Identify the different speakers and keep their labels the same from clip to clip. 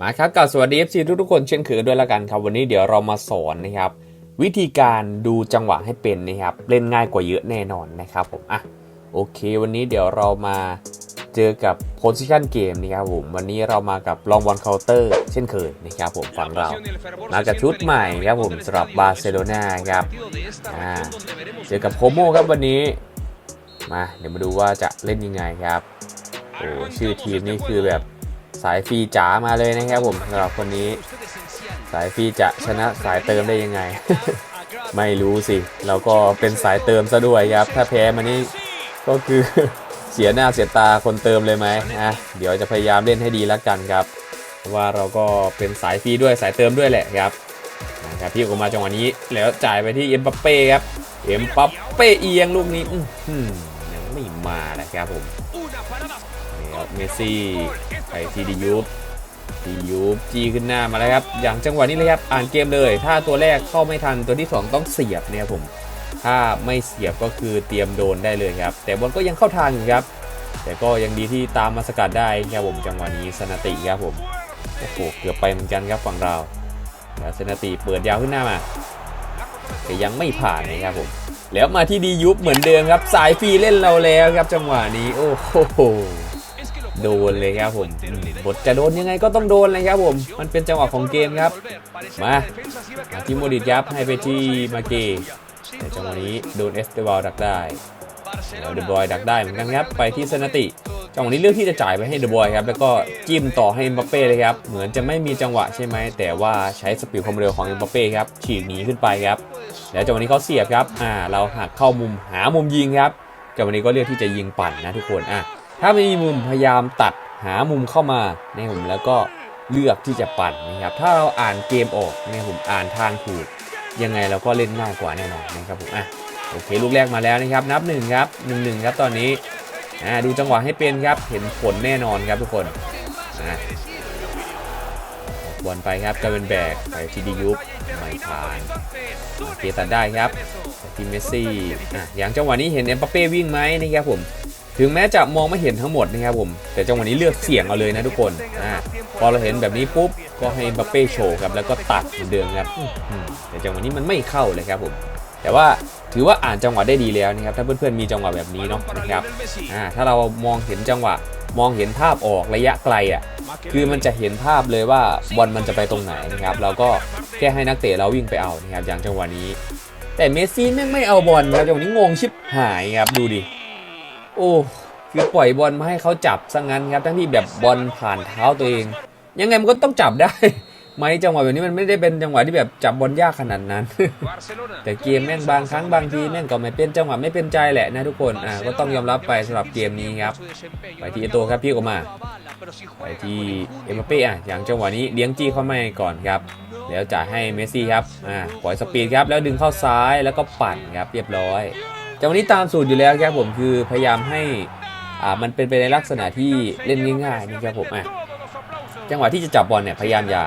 Speaker 1: มาครับกับสวัสดี FC ทุกทุกๆคนเช่นเคยด้วยละกันครับ วันนี้เดี๋ยวเรามาสอนนะครับ วิธีการดูจังหวะให้เป็นนะครับเล่นง่ายกว่าเยอะแน่นอนนะครับผมอะโอเค วันนี้เดี๋ยวเรามาเจอกับ position game นะครับผมวันนี้เรามากับลองบอลเคาน์เตอร์เช่นเคยนะครับผมฝั่งเรามากับชุดใหม่ครับผมสำหรับบาร์เซโลนาครับอ่าเจอกับโคโมครับวันนี้มาเดี๋ยวมาดูว่าจะเล่นยังไงครับโอ้ชื่อทีมนี่คือแบบ สายฟรีจ๋ามาเลยนะครับผมสำหรับคนนี้ สายฟรีจะชนะสายเติมได้ยังไง ไม่รู้สิเราก็เป็นสายเติมซะด้วยครับ ถ้าแพ้มานี่ก็คือเสียหน้าเสียตาคนเติมเลยไหมอะเดี๋ยวจะพยายามเล่นให้ดีแล้วกันครับเพราะว่าเราก็เป็นสายฟรีด้วยสายเติมด้วยแหละครับนะครับพี่ออกมาจังหวะนี้แล้วจ่ายไปที่เอ็มบัปเป้ครับเอ็มบัปเป้เอียงลูกนี้อื้อหือยังไม่มานะครับผม ครับเมซี่ไปทีดียูฟทียูบจีขึ้นหน้ามาแล้วครับ อย่างจังหวะนี้เลยครับ อ่านเกมเลย ถ้าตัวแรกเข้าไม่ทันตัวที่ 2 ต้องเสียบเนี่ยผม ถ้าไม่เสียบก็คือเตรียมโดนได้เลยครับ แต่บอลก็ยังเข้าทางอยู่ครับ แต่ก็ยังดีที่ตามมาสกัดได้ครับผมจังหวะนี้สนติครับผมโอ้โหเกือบไปเหมือนกันครับฝั่งเราแล้วสนติเปิดยาวขึ้นหน้ามาแต่ยังไม่ผ่านนะครับผมแล้วมาที่ดียุบเหมือนเดิมครับ สายฟรีเล่นเราแล้วครับจังหวะนี้ โอ้โห โดนเลยครับผมบทจะโดนยังไงก็ต้องโดนเลยครับผม มันเป็นจังหวะของเกมครับ มาที่โมดิตยับให้ไปที่มาเกแต่จังหวะนี้โดนเอสเดบอลดักได้แล้วเดบอยดักได้เหมือนกันครับ ไปที่สนติจังหวะนี้เลือกที่จะจ่ายไปให้เดบอยครับแล้วก็จิ้มต่อให้เอ็มบัปเป้เลยครับ เหมือนจะไม่มีจังหวะใช่ไหม แต่ว่าใช้สปีดความเร็วของเอ็มบัปเป้ครับฉีกหนีขึ้นไปครับ แล้วจังหวะนี้เขาเสียบครับ อ่า เราหักเข้ามุมหามุมยิงครับจังหวะนี้ก็เลือกที่จะยิงปั่นนะทุกคนอะ ถ้าไม่มีมุมพยายามตัดหามุมเข้ามาในผมแล้วก็เลือกที่จะปั่นนะครับถ้าเราอ่านเกมออกในผมอ่านทางถูกยังไงเราก็เล่นง่ายกว่าแน่นอนนะครับผมอะโอเคลูกแรกมาแล้วนะครับนับหนึ่งครับหนึ่งหนึ่งครับตอนนี้อ่าดูจังหวะให้เป็นครับเห็นผลแน่นอนครับทุกคนอะบอลไปครับกาเวนแบกไปทีดียุบไม่ผ่านเกตัดได้ครับทีเมสซี่อะอย่างจังหวะนี้เห็นเอ็มบัปเป้วิ่งไหมนะครับผม ถึงแม้จะมองไม่เห็นทั้งหมดนะครับผม แต่จังหวะนี้เลือกเสี่ยงเอาเลยนะทุกคนอ่าพอเราเห็นแบบนี้ปุ๊บก็ให้บัปเป้โชว์ครับแล้วก็ตัดเหมือนเดิมครับแต่จังหวะนี้มันไม่เข้าเลยครับผม แต่ว่าถือว่าอ่านจังหวะได้ดีแล้วนะครับถ้าเพื่อนๆมีจังหวะแบบนี้เนาะนะครับอ่าถ้าเรามองเห็นจังหวะมองเห็นภาพออกระยะไกลอะคือมันจะเห็นภาพเลยว่าบอลมันจะไปตรงไหนนะครับเราก็แค่ให้นักเตะเราวิ่งไปเอานะครับอย่างจังหวะนี้ แต่เมสซี่แม่งไม่เอาบอลครับจังหวะนี้งงชิบหายครับดูดิ โอ้คือปล่อยบอลมาให้เขาจับซะงั้นครับทั้งที่แบบบอลผ่านเท้าตัวเอง ยังไงมันก็ต้องจับได้ไหมจังหวะแบบนี้มันไม่ได้เป็นจังหวะที่แบบจับบอลยากขนาดนั้น แต่เกมแม่งบางครั้งบางทีแม่งก็ไม่เป็นจังหวะไม่เป็นใจแหละนะทุกคนอ่าก็ต้องยอมรับไปสำหรับเกมนี้ครับไปที่เอโตครับพี่ออกมาไปที่เอ็มบัปเป้อะอย่างจังหวะนี้เลี้ยงจี้เข้ามาก่อนครับ แล้วจ่ายให้เมสซี่ครับอ่าปล่อยสปีดครับแล้วดึงเข้าซ้ายแล้วก็ปั่นครับเรียบร้อย จังหวะนี้ตามสูตรอยู่แล้วครับผมคือพยายามให้อ่ามันเป็นไปในลักษณะที่เล่นง่ายๆนี่ครับผมอะจังหวะที่จะจับบอลเนี่ยพยายามอย่า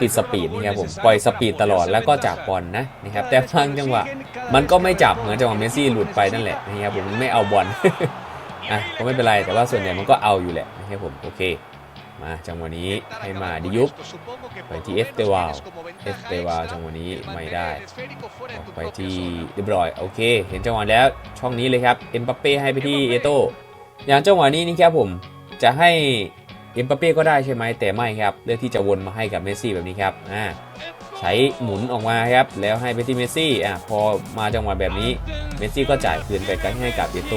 Speaker 1: ติดสปีดนี่ครับผมปล่อยสปีดตลอดแล้วก็จับบอลนะนะครับแต่บางจังหวะมันก็ไม่จับเหมือนจังหวะเมสซี่หลุดไปนั่นแหละนะครับผมไม่เอาบอลอะก็ไม่เป็นไรแต่ว่าส่วนใหญ่มันก็เอาอยู่แหละนะครับผมโอเค มาจังหวะนี้ให้มาดิยุบไปที่เอฟเตวาลเอฟเตวาลจังหวะนี้ไม่ได้ออกไปที่เรียบร้อยโอเค เห็นจังหวะแล้วช่องนี้เลยครับเอ็มบัปเป้ให้ไปที่เอโตอย่างจังหวะนี้นี่ครับผมจะให้เอ็มบัปเป้ก็ได้ใช่ไหมแต่ไม่ครับเลือกที่จะวนมาให้กับเมสซี่แบบนี้ครับอ่าใช้หมุนออกมาครับแล้วให้ไปที่เมสซี่อะพอมาจังหวะแบบนี้เมสซี่ก็จ่ายคืนไปให้กับเอโต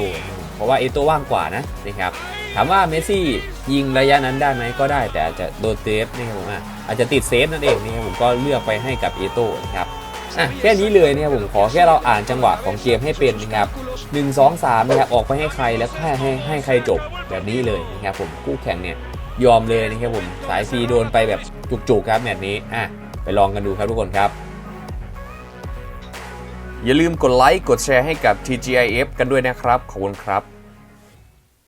Speaker 1: เพราะว่าเอโตว่างกว่านะนะครับถามว่าเมสซี่ยิงระยะนั้นได้ไหมก็ได้ แต่อาจจะโดนเซฟนะครับผมอะอาจจะติดเซฟนั่นเองนะครับผมก็เลือกไปให้กับเอโต้นะครับอะแค่นี้เลยนะครับผมขอแค่เราอ่านจังหวะของเกมให้เป็นนะครับหนึ่งสองสามนะครับออกไปให้ใครแล้วให้ให้ให้ใครจบแบบนี้เลยนะครับผมคู่แข่งเนี่ยยอมเลยนะครับผมสายซีโดนไปแบบจุกๆครับแมตช์นี้อะไปลองกันดูครับทุกคนครับ อย่าลืมกดไลค์กดแชร์ให้กับ TGIF กันด้วยนะครับ ขอบคุณครับ